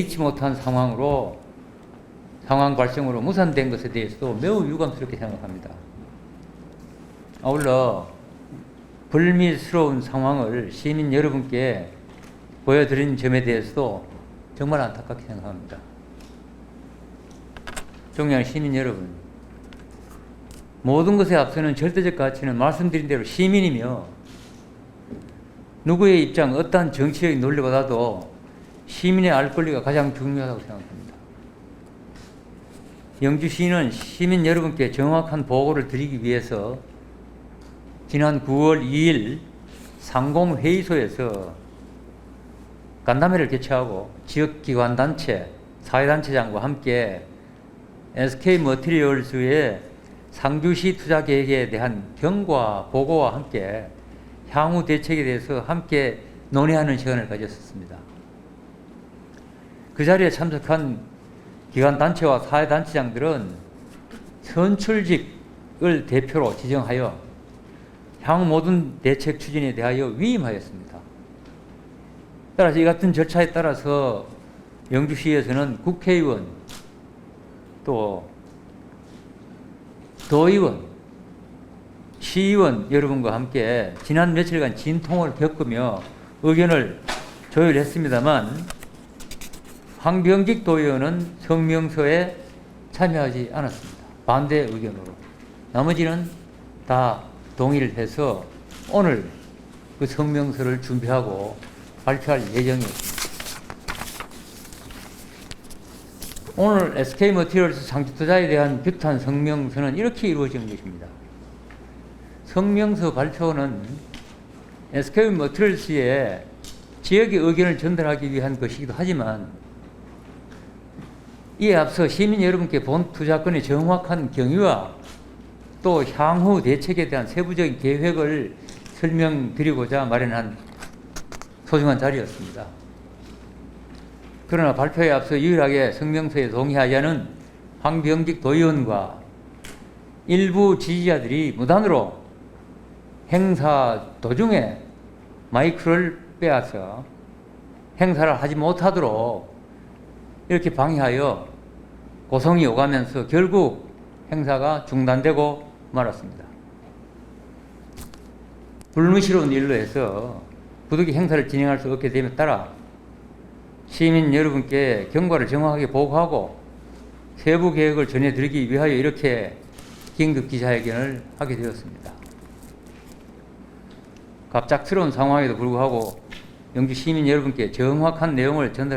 잊지 못한 상황으로 상황 발생으로 무산된 것에 대해서도 매우 유감스럽게 생각합니다. 아울러 불미스러운 상황을 시민 여러분께 보여드린 점에 대해서도 정말 안타깝게 생각합니다. 존경하는 시민 여러분, 모든 것에 앞서는 절대적 가치는 말씀드린 대로 시민이며 누구의 입장, 어떠한 정치적 논리보다도 시민의 알 권리가 가장 중요하다고 생각합니다. 영주시는 시민 여러분께 정확한 보고를 드리기 위해서 지난 9월 2일 상공회의소에서 간담회를 개최하고 지역기관단체, 사회단체장과 함께 SK 머티리얼스의 상주시 투자 계획에 대한 경과 보고와 함께 향후 대책에 대해서 함께 논의하는 시간을 가졌었습니다. 그 자리에 참석한 기관 단체와 사회 단체장들은 선출직을 대표로 지정하여 향후 모든 대책 추진에 대하여 위임하였습니다. 따라서 이 같은 절차에 따라서 영주시에서는 국회의원 또 도의원, 시의원 여러분과 함께 지난 며칠간 진통을 겪으며 의견을 조율했습니다만 황병직 도의원은 성명서에 참여하지 않았습니다. 반대 의견으로. 나머지는 다 동의를 해서 오늘 그 성명서를 준비하고 발표할 예정입니다. 오늘 SK 머티리얼스 상주 투자에 대한 규탄 성명서는 이렇게 이루어진 것입니다. 성명서 발표는 SK 머티리얼스의 지역의 의견을 전달하기 위한 것이기도 하지만 이에 앞서 시민 여러분께 본 투자권의 정확한 경위와 또 향후 대책에 대한 세부적인 계획을 설명드리고자 마련한 소중한 자리였습니다. 그러나 발표에 앞서 유일하게 성명서에 동의하지 않은 황병직 도의원과 일부 지지자들이 무단으로 행사 도중에 마이크를 빼앗아 행사를 하지 못하도록 이렇게 방해하여 고성이 오가면서 결국 행사가 중단되고 말았습니다. 불미스러운 일로 해서 부득이 행사를 진행할 수 없게 됨에 따라 시민 여러분께 경과를 정확하게 보고하고 세부 계획을 전해드리기 위하여 이렇게 긴급 기자회견을 하게 되었습니다. 갑작스러운 상황에도 불구하고 영주 시민 여러분께 정확한 내용을 전달